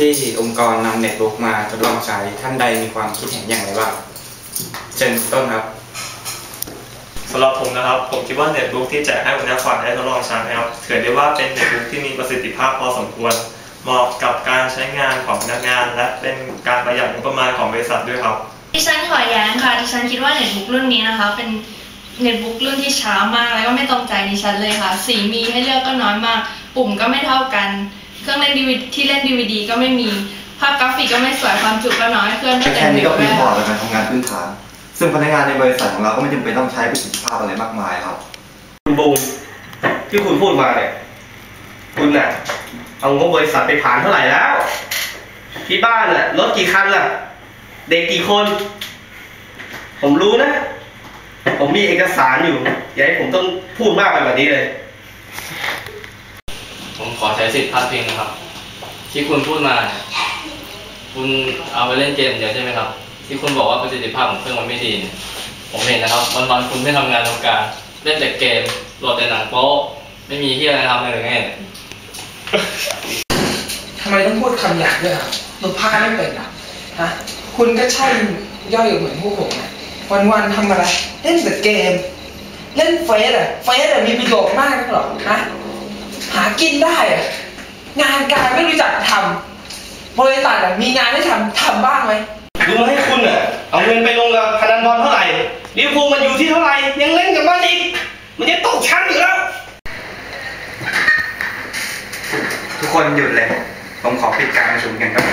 ที่องค์กรนำเน็ตบุ๊กมาทดลองใช้ท่านใดมีความคิดเห็นอย่างไรบ้างเชิญต้นครับสำหรับผมนะครับ ผมคิดว่าเน็ตบุ๊กที่แจกให้หัวหน้าฝ่ายได้ทดลองใช้นะครับถือได้ว่าเป็นเน็ตบุ๊กที่มีประสิทธิภาพพอสมควรเหมาะกับการใช้งานของพนักงาน และเป็นการประหยัดงบประมาณของบริษัทด้วยครับดิฉันขอแย้งค่ะดิฉันคิดว่าเน็ตบุ๊กรุ่นนี้นะคะ เป็นเน็ตบุ๊กรุ่นที่ช้ามากแล้วก็ไม่ตรงใจดิฉันเลยค่ะ สีมีให้เลือกก็น้อยมาก ปุ่มก็ไม่เท่ากัน เครื่องเล่นดีวที่เล่นดีวดีก็ไม่มีภาพกราฟิกก็ไม่สวยความจุก็น้อยเครื่องก็เต็แค่มนี้เร็ก็วเพียงแล้พอวต่อการทำงานพื้นฐาน ซึ่งพนักงานในบริษัทของเราก็ไม่จำเป็นต้องใช้ประสิทธิภาพอะไรมากมายครับ คุณบูมที่คุณพูดมาเนี่ย คุณน่ะ เอางบบริษัทไปผ่านเท่าไหร่แล้ว ที่บ้านน่ะรถกี่คันล่ะ เด็กกี่คน ผมรู้นะ ผมมีเอกสารอยู่ อย่าให้ผมต้องพูดมากไปแบบนี้เลยผม ขอใช้สิทธิ์พาดพิงนะครับ ที่คุณพูดมาเนี่ยคุณเอาไปเล่นเกมเดียวใช่ไหมครับ ที่คุณบอกว่าประสิทธิภาพของเครื่องมันไม่ดีเนี่ยผมเห็นนะครับวันๆคุณไม่ทำงานทำการเล่นแต่เกมโหลดแต่หนังโป๊ะไม่มีที่อะไรทำเลยหรือไงทำไมต้องพูดคำหยาบด้วยอะหนูพาไม่เป็นอะฮะคุณก็ใช่ย่อยอยู่เหมือนพวกผมนะวันๆทำอะไร เล่นแต่เกม เล่นเฟซอะเฟซอะมีประโยชน์มากหรอกนะ หากินได้อะงานการไม่รู้จักทำบริษัทอะมีงานให้ทำทำบ้างไหมรู้ไหมให้คุณน่ะ เอาเงินไปลงกับพนันบอลเท่าไหร่ลิเวอร์พูลมันอยู่ที่เท่าไหร่ ยังเล่นกับมันอีก มันจะตกชั้นอยู่แล้ว ทุกคนหยุดเลย ผมขอปิดการประชุมกันครับ